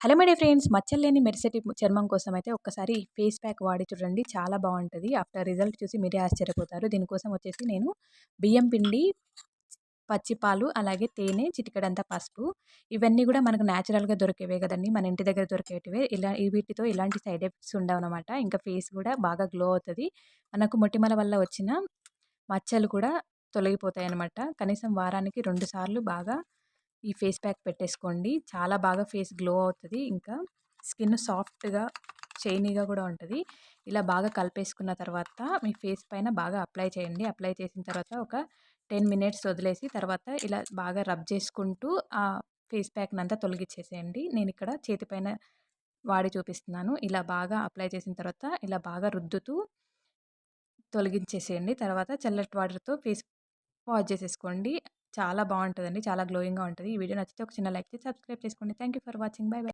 Hello my friends మచ్చలేని మెరిసెటి చర్మం కోసం అయితే ఒక్కసారి ఫేస్ ప్యాక్ వాడి చూడండి. చాలా బాగుంటుంది. ఆఫ్టర్ రిజల్ట్ చూసి మీరే ఆశ్చర్యపోతారు. దీనికోసం వచ్చేసి నేను బియ్యం పిండి పచ్చిపాలు అలాగే తేనె చిటికడంతా పసుపు ఇవన్నీ కూడా మనకు న్యాచురల్గా దొరికేవే కదండి. మన ఇంటి దగ్గర దొరికేటివే. ఇలా వీటితో ఇలాంటి సైడ్ ఎఫెక్ట్స్ ఉండవు అనమాట ఇంకా ఫేస్ కూడా బాగా గ్లో అవుతుంది. మనకు మొటిమల వల్ల వచ్చిన మచ్చలు కూడా తొలగిపోతాయి అనమాట కనీసం వారానికి రెండు సార్లు బాగా ఈ ఫేస్ ప్యాక్ పెట్టేసుకోండి. చాలా బాగా ఫేస్ గ్లో అవుతుంది. ఇంకా స్కిన్ సాఫ్ట్గా షైనీగా కూడా ఉంటుంది. ఇలా బాగా కలిపేసుకున్న తర్వాత మీ ఫేస్ పైన బాగా అప్లై చేయండి. అప్లై చేసిన తర్వాత ఒక టెన్ మినిట్స్ వదిలేసి తర్వాత ఇలా బాగా రబ్ చేసుకుంటూ ఆ ఫేస్ ప్యాక్ని అంతా తొలగించేసేయండి నేను ఇక్కడ చేతిపైన వాడి చూపిస్తున్నాను. ఇలా బాగా అప్లై చేసిన తర్వాత ఇలా బాగా రుద్దుతూ తొలగించేసేయండి. తర్వాత చల్లటి వాటర్తో ఫేస్ వాష్ చేసేసుకోండి. చాలా బాగుంటుందండి చాలా గ్లోయింగ్గా ఉంటుంది. ఈ వీడియో నచ్చితే ఒక చిన్న లైక్ చేసి సబ్స్క్రైబ్ చేసుకోండి. Thank you for watching. Bye bye.